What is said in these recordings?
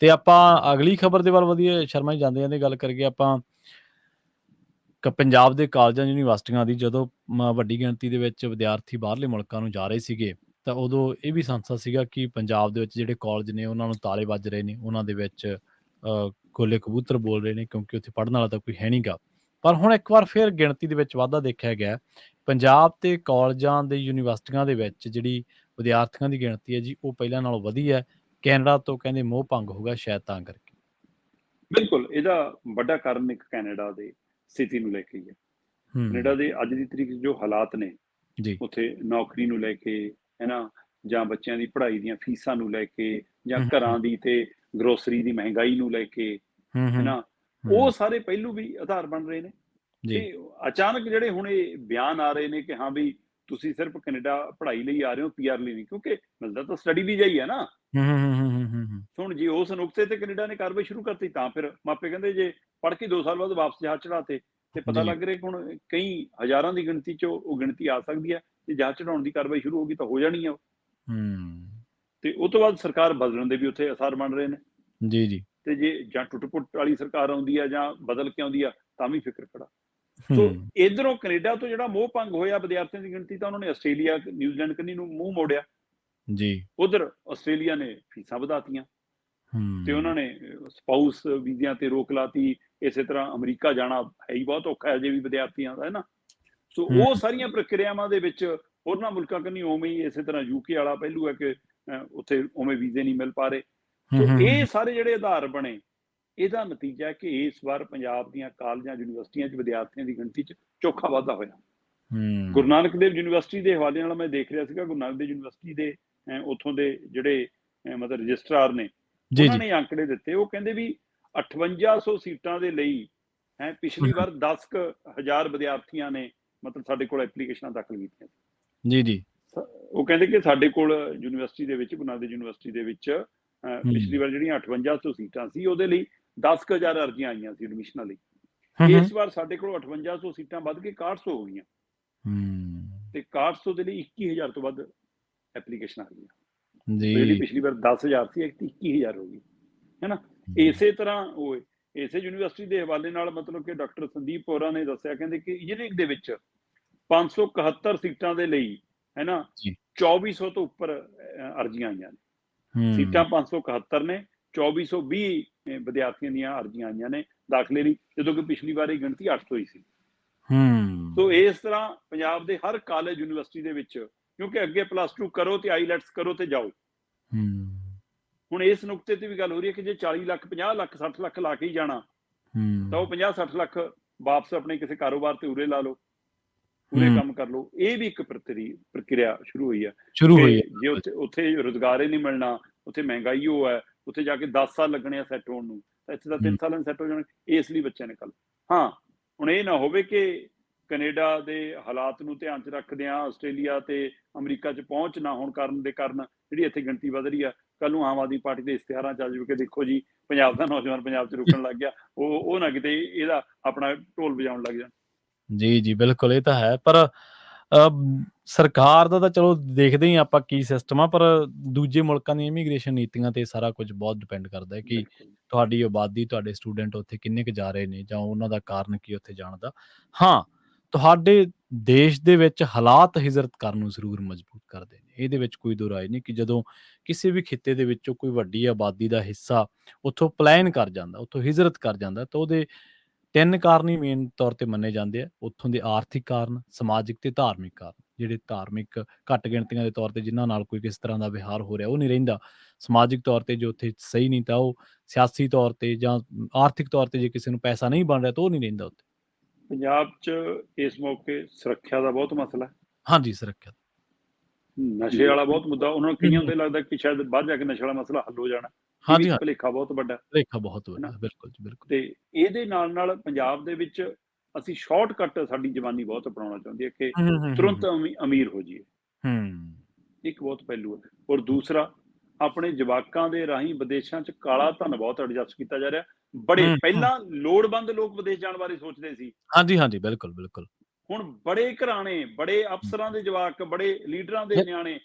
ਤੇ ਆਪਾਂ ਅਗਲੀ ਖਬਰ ਦੇ ਵੱਲ ਵਧੀਆ ਸ਼ਰਮਾ ਜੀ ਜਾਂਦੇ ਜਾਂਦੇ ਗੱਲ ਕਰੀਏ ਆਪਾਂ ਕ ਪੰਜਾਬ ਦੇ ਕਾਲਜਾਂ ਯੂਨੀਵਰਸਿਟੀਆਂ ਦੀ ਜਦੋਂ ਵੱਡੀ ਗਿਣਤੀ ਦੇ ਵਿੱਚ ਵਿਦਿਆਰਥੀ ਬਾਹਰਲੇ ਮੁਲਕਾਂ ਨੂੰ ਜਾ ਰਹੇ ਸੀਗੇ ਤਾਂ ਉਦੋਂ ਇਹ ਵੀ ਸੰਸਾ ਸੀਗਾ ਕਿ ਪੰਜਾਬ ਦੇ ਵਿੱਚ ਜਿਹੜੇ ਕਾਲਜ ਨੇ ਉਹਨਾਂ ਨੂੰ ਤਾਲੇ ਵੱਜ ਰਹੇ ਨੇ ਉਹਨਾਂ ਦੇ ਵਿੱਚ ਅ, ਕੋਲੇ ਕਬੂਤਰ ਬੋਲ ਰਹੇ ਨੇ ਕਿਉਂਕਿ ਉੱਥੇ ਪੜ੍ਹਨ ਵਾਲਾ ਤਾਂ ਕੋਈ ਹੈ ਨਹੀਂਗਾ ਪਰ ਹੁਣ ਇੱਕ ਵਾਰ ਫਿਰ ਗਿਣਤੀ ਦੇ ਵਿੱਚ ਵਾਧਾ ਦੇਖਿਆ ਗਿਆ ਪੰਜਾਬ ਤੇ ਕਾਲਜਾਂ ਦੇ ਯੂਨੀਵਰਸਿਟੀਆਂ ਦੇ ਵਿੱਚ ਜਿਹੜੀ ਵਿਦਿਆਰਥੀਆਂ ਦੀ ਗਿਣਤੀ ਹੈ ਜੀ ਉਹ ਪਹਿਲਾਂ ਨਾਲੋਂ ਵਧੀ ਹੈ। ਕੈਨੇਡਾ ਤੋਂ ਕਹਿੰਦੇ ਮੋਹ ਭੰਗ ਹੋ ਗਿਆ ਸ਼ਾਇਦ ਤਾਂ ਕਰਕੇ। ਬਿਲਕੁਲ ਇਹਦਾ ਵੱਡਾ ਕਾਰਨ ਇੱਕ ਕੈਨੇਡਾ ਦੇ ਸਥਿਤੀ ਨੂੰ ਲੈ ਕੇ ਹੀ ਕੈਨੇਡਾ ਦੇ ਅੱਜ ਦੀ ਤਰੀਕ ਜੋ ਹਾਲਾਤ ਨੇ ਜੀ। ਉੱਥੇ ਨੌਕਰੀ ਨੂੰ ਲੈ ਕੇ ਹੈਨਾ ਜਾਂ ਬੱਚਿਆਂ ਦੀ ਪੜ੍ਹਾਈ ਦੀਆਂ ਫੀਸਾਂ ਨੂੰ ਲੈ ਕੇ ਜਾਂ ਘਰਾਂ ਦੀ ਤੇ ਗਰੋਸਰੀ ਦੀ ਮਹਿੰਗਾਈ ਨੂੰ ਲੈ ਕੇ ਹੈਨਾ ਉਹ ਸਾਰੇ ਪਹਿਲੂ ਵੀ ਆਧਾਰ ਬਣ ਰਹੇ ਨੇ। ਜੀ। ਅਚਾਨਕ ਜਿਹੜੇ ਹੁਣ ਇਹ ਬਿਆਨ ਆ ਰਹੇ ਨੇ ਕਿ ਹਾਂ ਵੀ ਤੁਸੀਂ ਸਿਰਫ ਕੈਨੇਡਾ ਪੜ੍ਹਾਈ ਲਈ ਆ ਰਹੇ ਹੋ ਪੀਆਰ ਲਈ ਨਹੀਂ ਕਿਉਂਕਿ ਮਿਲਦਾ ਤਾਂ ਸਟੱਡੀ ਵੀਜ਼ਾ ਹੀ ਹੈ ਨਾ। ਹੂੰ ਹੂੰ ਹੂੰ ਹੂੰ ਹੂੰ ਹੂੰ। ਹੁਣ ਜੇ ਉਸ ਨੁਕਤੇ ਤੇ ਕੈਨੇਡਾ ਨੇ ਕਾਰਵਾਈ ਸ਼ੁਰੂ ਕਰਤੀ ਤਾਂ ਫਿਰ ਮਾਪੇ ਕਹਿੰਦੇ ਜੇ ਪੜ੍ਹ ਕੇ 2 ਸਾਲ ਬਾਅਦ ਵਾਪਸ ਜਹਾਜ਼ ਚੜਾਤੇ ਤੇ ਪਤਾ। ਲੱਗ ਰਿਹਾ ਕਿ ਹੁਣ ਕਈ ਹਜ਼ਾਰਾਂ ਦੀ ਗਿਣਤੀ 'ਚ ਉਹ ਗਿਣਤੀ ਆ ਸਕਦੀ ਹੈ ਜੇ ਜਹਾਜ਼ ਚੜਾਉਣ ਦੀ ਕਾਰਵਾਈ ਸ਼ੁਰੂ ਹੋਗੀ ਤਾਂ ਹੋ ਜਾਣੀ ਹੈ ਉਹ। ਹੂੰ। ਤੇ ਉਸ ਤੋਂ ਬਾਅਦ ਸਰਕਾਰ ਬਦਲਣ ਦੇ ਵੀ ਉੱਥੇ ਅਸਾਰ ਬਣ ਰਹੇ ਨੇ। ਜੀ ਜੀ। ਤੇ ਜੇ ਜਾਂ ਟੁੱਟ-ਪੁੱਟ ਵਾਲੀ ਸਰਕਾਰ ਆਉਂਦੀ ਆ ਜਾਂ ਬਦਲ ਕੇ ਆਉਂਦੀ ਆ ਤਾਂ ਵੀ ਫਿਕਰ ਖੜਾ। ਸੋ ਇਧਰੋਂ ਕੈਨੇਡਾ ਤੋਂ ਜਿਹੜਾ ਮੋਹ ਭੰਗ ਹੋਇਆ ਵਿਦਿਆਰਥੀਆਂ ਦੀ ਗਿਣਤੀ ਤਾਂ ਉਹਨਾਂ ਨੇ ਆਸਟ੍ਰੇਲੀਆ ਨਿਊਜ਼ੀਲੈਂਡ ਕੰਨੀ ਨੂੰ ਮੂੰਹ ਮੋੜਿਆ। ਜੀ। ਉਧਰ ਆਸਟ੍ਰੇਲੀਆ ਨੇ ਫੀਸਾਂ ਵਧਾਤੀਆਂ ਤੇ ਉਹਨਾਂ ਨੇ ਸਪਾਊਸ ਵੀਜ਼ਿਆਂ ਤੇ ਰੋਕ ਲਾਤੀ। ਇਸੇ ਤਰ੍ਹਾਂ ਅਮਰੀਕਾ ਜਾਣਾ ਹੈ ਹੀ ਬਹੁਤ ਔਖਾ ਹੈ ਜੇ ਵੀ ਵਿਦਿਆਰਥੀਆਂ ਦਾ ਹੈ ਨਾ? ਸੋ। ਉਹ ਸਾਰੀਆਂ ਪ੍ਰਕਿਰਿਆਵਾਂ ਦੇ ਵਿੱਚ ਹੋਰਨਾਂ ਮੁਲਕਾਂ ਕੰਨੀ ਉਵੇਂ ਹੀ ਇਸੇ ਤਰ੍ਹਾਂ ਯੂਕੇ ਵਾਲਾ ਪਹਿਲੂ ਹੈ ਕਿ ਉੱਥੇ ਉਵੇਂ ਵੀਜ਼ੇ ਨਹੀਂ ਮਿਲ ਪਾ ਰਹੇ। ਸੋ ਇਹ ਸਾਰੇ ਜਿਹੜੇ ਆਧਾਰ ਬਣੇ ਇਹਦਾ ਨਤੀਜਾ ਹੈ ਕਿ ਇਸ ਵਾਰ ਪੰਜਾਬ ਦੀਆਂ ਕਾਲਜਾਂ ਯੂਨੀਵਰਸਿਟੀਆਂ 'ਚ ਵਿਦਿਆਰਥੀਆਂ ਦੀ ਗਿਣਤੀ 'ਚ ਚੋਖਾ ਵਾਧਾ ਹੋਇਆ। ਹੂੰ। ਗੁਰੂ ਨਾਨਕ ਦੇਵ ਯੂਨੀਵਰਸਿਟੀ ਦੇ ਹਵਾਲੇ ਨਾਲ ਮੈਂ ਦੇਖ ਰਿਹਾ ਸੀਗਾ ਗੁਰੂ ਨਾਨਕ ਦੇਵ ਯੂਨੀਵਰਸਿਟੀ ਦੇ ਉੱਥੋਂ ਦੇ ਜਿਹੜੇ ਮਤਲਬ ਰਜਿਸਟਰਾਰ ਨੇ ਉਹਨਾਂ ਨੇ ਅੰਕੜੇ ਦਿੱਤੇ। ਉਹ ਕਹਿੰਦੇ ਵੀ 5800 ਸੀਟਾਂ ਦੇ ਲਈ ਹੈ ਪਿਛਲੀ ਵਾਰ 10 ਕੁ ਹਜ਼ਾਰ ਵਿਦਿਆਰਥੀਆਂ ਨੇ ਮਤਲਬ ਸਾਡੇ ਕੋਲ ਐਪਲੀਕੇਸ਼ਨਾਂ ਦਾਖਲ ਕੀਤੀਆਂ ਜੀ ਜੀ। ਉਹ ਕਹਿੰਦੇ ਕਿ ਸਾਡੇ ਕੋਲ ਯੂਨੀਵਰਸਿਟੀ ਦੇ ਵਿੱਚ ਗੁਰੂ ਨਾਨਕ ਦੇਵ ਯੂਨੀਵਰਸਿਟੀ ਦੇ ਵਿੱਚ ਪਿਛਲੀ ਵਾਰ ਜਿਹੜੀਆਂ 5800 ਸੀਟਾਂ ਸੀ ਉਹਦੇ ਲਈ 10000 ਅਰਜ਼ੀਆਂ ਆਈਆਂ ਸੀ ਐਡਮਿਸ਼ਨਾਂ ਲਈ ਇਸ ਵਾਰ ਸਾਡੇ ਕੋਲ 5800 ਸੀਟਾਂ ਵੱਧ ਕੇ 6100 ਹੋ ਗਈਆਂ। ਹੂੰ ਤੇ 6100 ਦੇ ਲਈ 21000 ਤੋਂ ਵੱਧ ਐਪਲੀਕੇਸ਼ਨ ਆ ਗਈਆਂ। ਜੀ। ਜਿਹੜੀ ਪਿਛਲੀ ਵਾਰ 10000 ਸੀ ਇੱਕ 21000 ਹੋ ਗਈ। ਹੈਨਾ ਇਸੇ ਤਰ੍ਹਾਂ ਉਹ ਇਸੇ ਯੂਨੀਵਰਸਿਟੀ ਦੇ ਹਵਾਲੇ ਨਾਲ ਮਤਲਬ ਕਿ ਡਾਕਟਰ ਸੰਦੀਪ ਪੋਰਾ ਨੇ ਦੱਸਿਆ ਕਹਿੰਦੇ ਕਿ ਇੰਜੀਨੀਅਰਿੰਗ ਦੇ ਵਿੱਚ 571 ਸੀਟਾਂ ਦੇ ਲਈ ਹੈਨਾ ਜੀ। 2400 ਤੋਂ ਉੱਪਰ ਅਰਜ਼ੀਆਂ ਆਈਆਂ ਨੇ। ਸੀਟਾਂ 571 ਨੇ 2420 ਅਹ, ਵਿਦਿਆਰਥੀਆਂ ਦੀਆਂ ਅਰਜ਼ੀਆਂ ਆਈਆਂ ਨੇ ਦਾਖਲੇ ਲਈ ਜਦੋਂ ਕਿ ਪਿਛਲੀ ਵਾਰ ਇਹ ਗਿਣਤੀ 800 ਹੀ ਸੀ। ਹੂੰ। ਸੋ ਇਸ ਤਰ੍ਹਾਂ ਪੰਜਾਬ ਦੇ ਹਰ ਕਾਲਜ ਯੂਨੀਵਰਸਿਟੀ ਦੇ ਵਿੱਚ ਕਿਉਂਕਿ ਅੱਗੇ ਪਲੱਸ 2 ਕਰੋ ਤੇ ਆਈਲੈਟਸ ਕਰੋ ਤੇ ਜਾਓ। ਹੂੰ। ਹੁਣ ਇਸ ਨੁਕਤੇ ਤੇ ਵੀ ਗੱਲ ਹੋ ਰਹੀ ਹੈ ਕਿ ਜੇ 40 ਲੱਖ 50 ਲੱਖ 60 ਲੱਖ ਲਾ ਕੇ ਹੀ ਜਾਣਾ ਹੂੰ। ਤਾਂ ਉਹ 50 60 ਲੱਖ ਵਾਪਸ ਆਪਣੇ ਕਿਸੇ ਕਾਰੋਬਾਰ ਤੇ ਉਰੇ ਲਾ ਲਓ ਪੂਰੇ ਹੂੰ। ਕੰਮ ਕਰ ਲਓ। ਇਹ ਵੀ ਇੱਕ ਪ੍ਰਕਿਰਿਆ ਸ਼ੁਰੂ ਹੋਈ ਹੈ ਸ਼ੁਰੂ ਹੋਈ ਹੈ। ਜੇ ਉੱਥੇ ਉੱਥੇ ਰੋਜ਼ਗਾਰ ਹੀ ਨਹੀਂ ਮਿਲਣਾ ਉੱਥੇ ਮਹਿੰਗਾਈ ਉਹ ਹੈ ਉੱਥੇ ਜਾ ਕੇ 10 ਸਾਲ ਲੱਗਣੇ ਆ ਸੈੱਟ ਹੋਣ ਨੂੰ ਤਾਂ ਇੱਥੇ ਤਾਂ 3 ਹੂੰ। ਸਾਲਾਂ ਸੈੱਟ ਹੋ ਜਾਣਗੇ ਇਸ ਲਈ ਬੱਚਿਆਂ ਨੇ ਕੱਲ ਹਾਂ ਹੁਣ ਇਹ ਨਾ ਹੋਵੇ ਕਿ ਕੈਨੇਡਾ ਦੇ ਹਾਲਾਤ ਨੂੰ ਧਿਆਨ 'ਚ ਰੱਖਦੇ ਆ ਆਸਟ੍ਰੇਲੀਆ ਤੇ ਅਮਰੀਕਾ 'ਚ ਪਹੁੰਚ ਨਾ ਹੋਣ ਕਾਰਨ ਦੇ ਕਾਰਨ ਜਿਹੜੀ ਇੱਥੇ ਗਿਣਤੀ ਵਧ ਰਹੀ ਆ ਕੱਲ ਨੂੰ ਆਮ ਆਦਮੀ ਪਾਰਟੀ ਦੇ ਇਸ਼ਤਿਹਾਰਾਂ 'ਚ ਆ ਜਾਵੇ ਕਿ ਦੇਖੋ ਜੀ ਪੰਜਾਬ ਦਾ ਨੌਜਵਾਨ ਪੰਜਾਬ 'ਚ ਰੁਕਣ ਲੱਗ ਗਿਆ ਉਹ ਉਹ ਨਾ ਕਿਤੇ ਇਹਦਾ ਆਪਣਾ ਢੋਲ ਵਜਾਉਣ ਲੱਗ ਜਾਣ ਜੀ ਜੀ ਬਿਲਕੁਲ ਇਹ ਤਾਂ ਹੈ ਪਰ ਸਰਕਾਰ ਦਾ ਤਾਂ ਚਲੋ ਦੇਖਦੇ ਹੀ ਆਪਾਂ ਕੀ ਸਿਸਟਮ ਆ ਪਰ ਦੂਜੇ ਮੁਲਕਾਂ ਦੀਆਂ ਇਮੀਗ੍ਰੇਸ਼ਨ ਨੀਤੀਆਂ ਤੇ ਸਾਰਾ ਕੁਝ ਬਹੁਤ ਡਿਪੈਂਡ ਕਰਦਾ ਹੈ ਕਿ। ਤੁਹਾਡੀ ਆਬਾਦੀ ਤੁਹਾਡੇ ਸਟੂਡੈਂਟ ਉੱਥੇ ਕਿੰਨੇ ਕੁ ਜਾ ਰਹੇ ਨੇ ਜਾਂ ਉਹਨਾਂ ਦਾ ਕਾਰਨ ਕੀ ਉੱਥੇ ਜਾਣ ਦਾ ਹਾਂ ਤੁਹਾਡੇ ਦੇਸ਼ ਦੇ ਵਿੱਚ ਹਾਲਾਤ ਹਿਜਰਤ ਕਰਨ ਨੂੰ ਜ਼ਰੂਰ ਮਜਬੂਰ ਕਰਦੇ ਨੇ ਇਹਦੇ ਵਿੱਚ ਕੋਈ ਦੋ ਰਾਏ ਨਹੀਂ ਕਿ ਜਦੋਂ ਕਿਸੇ ਵੀ ਖਿੱਤੇ ਦੇ ਵਿੱਚੋਂ ਕੋਈ ਵੱਡੀ ਆਬਾਦੀ ਦਾ ਹਿੱਸਾ ਉੱਥੋਂ ਪਲਾਇਨ ਕਰ ਜਾਂਦਾ ਉੱਥੋਂ ਹਿਜਰਤ ਕਰ ਜਾਂਦਾ ਤਾਂ ਉਹਦੇ ਤਿੰਨ ਕਾਰਨ ਹੀ ਮੇਨ ਤੌਰ ਤੇ ਮੰਨੇ ਜਾਂਦੇ ਆ। ਉੱਥੋਂ ਦੇ ਆਰਥਿਕ ਕਾਰਨ ਸਮਾਜਿਕ ਤੇ ਧਾਰਮਿਕ ਕਾਰਨ। ਜਿਹੜੇ ਧਾਰਮਿਕ ਘੱਟ ਗਿਣਤੀਆਂ ਦੇ ਤੌਰ ਤੇ ਜਿਨ੍ਹਾਂ ਨਾਲ ਕੋਈ ਕਿਸ ਤਰ੍ਹਾਂ ਦਾ ਵਿਹਾਰ ਹੋ ਰਿਹਾ ਉਹ ਨਹੀਂ ਰਹਿੰਦਾ। ਸਮਾਜਿਕ ਤੌਰ ਤੇ ਜੋ ਉੱਥੇ ਸਹੀ ਨਹੀਂ ਤਾਂ ਉਹ ਸਿਆਸੀ ਤੌਰ ਤੇ ਜਾਂ ਆਰਥਿਕ ਤੌਰ ਤੇ ਜੇ ਕਿਸੇ ਨੂੰ ਪੈਸਾ ਨਹੀਂ ਬਣ ਰਿਹਾ ਤਾਂ ਉਹ ਨਹੀਂ ਰਹਿੰਦਾ ਉੱਥੇ। ਪੰਜਾਬ 'ਚ ਇਸ ਮੌਕੇ ਸੁਰੱਖਿਆ ਦਾ ਬਹੁਤ ਮਸਲਾ। ਹੈ ਹਾਂਜੀ ਸੁਰੱਖਿਆ ਨਸ਼ੇ ਵਾਲਾ ਬਹੁਤ ਮੁੱਦਾ। ਉਹਨਾਂ ਨੂੰ ਕਈਆਂ ਤਾਂ ਲੱਗਦਾ ਕਿ ਸ਼ਾਇਦ ਬਾਅਦ ਜਾ ਕੇ ਨਸ਼ੇ ਵਾਲਾ ਮਸਲਾ ਹੱਲ ਹੋ ਜਾਣਾ। ਹਾਂਜੀ ਹਾਂ ਭੁਲੇਖਾ ਬਹੁਤ ਵੱਡਾ। ਰੇਖਾ ਬਹੁਤ ਵੱਡਾ? ਬਿਲਕੁਲ ਜੀ ਬਿਲਕੁਲ ਤੇ ਇਹਦੇ ਨਾਲ ਨਾਲ ਪੰਜਾਬ ਦੇ ਵਿੱਚ ਅਸੀਂ ਸ਼ਾਰਟਕਟ ਸਾਡੀ ਜਵਾਨੀ ਬਹੁਤ ਅਪਣਾਉਣਾ ਚਾਹੁੰਦੀ ਹੈ ਕਿ ਤੁਰੰਤ ਅਮੀ- ਅਮੀਰ ਹੋ ਜਾਈਏ ਹੂੰ ਇੱਕ ਬਹੁਤ ਪਹਿਲੂ ਹੈ ਔਰ ਦੂਸਰਾ ਆਪਣੇ ਜਵਾਕਾਂ ਦੇ ਰਾਹੀਂ ਵਿਦੇਸ਼ਾਂ 'ਚ ਕਾਲਾ ਧਨ ਬਹੁਤ ਐਡਜਸਟ ਕੀਤਾ ਜਾ ਰਿਹਾ ਬੜੇ। ਪਹਿਲਾਂ ਲੋੜਵੰਦ ਲੋਕ ਵਿਦੇਸ਼ ਜਾਣ ਬਾਰੇ ਸੋਚਦੇ ਸੀ ਹਾਂਜੀ ਹਾਂਜੀ ਬਿਲਕੁਲ ਬਿਲਕੁਲ ਹੁਣ ਬੜੇ ਘਰਾਣੇ ਬੜੇ ਅਫਸਰਾਂ ਦੇ ਜਵਾਕ ਬੜੇ ਲੀਡਰਾਂ ਦੇ। ਨਿਆਣੇ।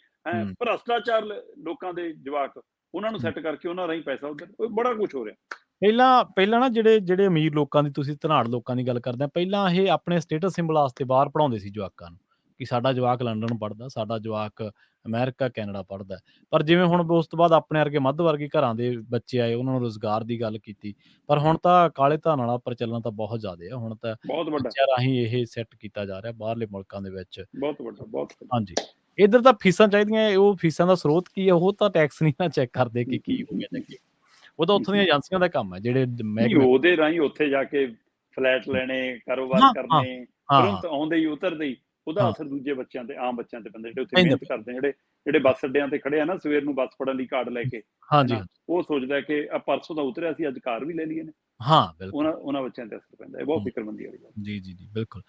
ਭ੍ਰਸ਼ਟਾਚਾਰ ਲੋਕਾਂ ਦੇ ਜਵਾਕ ਉਹਨਾਂ ਨੂੰ ਸੈੱਟ ਕਰਕੇ ਉਹਨਾਂ ਰਾਹੀਂ ਪੈਸਾ ਉਧਰ ਬੜਾ ਕੁਝ ਹੋ ਰਿਹਾ। ਪਹਿਲਾਂ ਪਹਿਲਾਂ ਨਾ ਜਿਹੜੇ ਜਿਹੜੇ ਅਮੀਰ ਲੋਕਾਂ ਦੀ ਤੁਸੀਂ ਧਨਾੜ ਲੋਕਾਂ ਦੀ ਗੱਲ ਕਰਦੇ ਆ ਪਹਿਲਾਂ ਇਹ ਆਪਣੇ ਸਟੇਟਸ ਸਿੰਬਲ ਵਾਸਤੇ ਬਾਹਰ ਪੜਾਉਂਦੇ ਸੀ ਜਵਾਕਾਂ ਨੂੰ ਕਿ ਸਾਡਾ ਜਵਾਕ ਲੰਡਨ ਪੜਦਾ ਸਾਡਾ ਜਵਾਕ ਅਮਰੀਕਾ ਕੈਨੇਡਾ ਪੜਦਾ ਪਰ ਜਿਵੇਂ ਹੁਣ ਉਸ ਤੋਂ ਬਾਅਦ ਆਪਣੇ ਵਰਗੇ ਮੱਧ ਵਰਗੀ ਘਰਾਂ ਦੇ ਬੱਚੇ ਆਏ ਉਹਨਾਂ ਨੂੰ ਰੋਜ਼ਗਾਰ ਦੀ ਗੱਲ ਕੀਤੀ ਪਰ ਹੁਣ ਤਾਂ ਕਾਲੇ ਧਨ ਵਾਲਾ ਪ੍ਰਚਲਨ ਤਾਂ ਬਹੁਤ ਜ਼ਿਆਦਾ ਆ ਹੁਣ ਤਾਂ ਬਹੁਤ ਵੱਡਾ। ਰਾਹੀਂ ਇਹ ਸੈੱਟ ਕੀਤਾ ਜਾ ਰਿਹਾ ਬਾਹਰਲੇ ਮੁਲਕਾਂ ਦੇ ਵਿੱਚ। ਬਹੁਤ ਵੱਡਾ ਬਹੁਤ ਹਾਂਜੀ। ਇਧਰ ਤਾਂ ਫੀਸਾਂ ਚਾਹੀਦੀਆਂ ਉਹ ਫੀਸਾਂ ਦਾ ਸਰੋਤ ਕੀ ਹੈ? ਉਹ ਤਾਂ ਟੈਕਸ ਨਹੀਂ ਨਾ ਚੈੱਕ ਕਰਦੇ ਕਿ ਕੀ ਹੋ ਗਿਆ ਜਾਂ ਕੀ। ਉਹ ਤਾਂ ਉੱਥੋਂ ਦੀਆਂ ਏਜੰਸੀਆਂ ਦਾ ਕੰਮ ਹੈ ਜਿਹੜੇ ਮਹਿਕਮੇ ਉਹਦੇ ਰਾਹੀਂ ਉੱਥੇ ਜਾ ਕੇ ਫਲੈਟ ਲੈਣੇ ਕਾਰੋਬਾਰ ਕਰਨੇ ਤੁਰੰਤ ਆਉਂਦੇ ਹੀ ਉਤਰਦੇ ਹੀ। ਉਹਦਾ। ਅਸਰ ਦੂਜੇ ਬੱਚਿਆਂ ਤੇ ਆਮ ਬੱਚਿਆਂ ਤੇ ਪੈਂਦਾ ਜਿਹੜੇ ਉੱਥੇ ਮਿਹਨਤ ਕਰਦੇ ਜਿਹੜੇ ਜਿਹੜੇ ਬੱਸ ਅੱਡਿਆਂ ਤੇ ਖੜੇ ਆ ਨਾ ਸਵੇਰ ਨੂੰ ਬੱਸ ਫੜਨ ਲਈ ਕਾਰਡ ਲੈ ਕੇ ਹਾਂਜੀ ਉਹ ਸੋਚਦਾ ਕਿ ਆ ਪਰਸੋਂ ਦਾ ਉਤਰਿਆ ਸੀ ਅੱਜ ਕਾਰ ਵੀ ਲੈ ਲਈਏ ਨੇ। ਹਾਂ ਬਿਲਕੁਲ। ਉਹਨਾਂ ਉਹਨਾਂ ਬੱਚਿਆਂ ਤੇ ਅਸਰ ਪੈਂਦਾ ਇਹ ਬਹੁਤ। ਫਿਕਰਮੰਦੀ ਵਾਲੀ ਗੱਲ ਜੀ ਜੀ ਜੀ ਬਿਲਕੁਲ।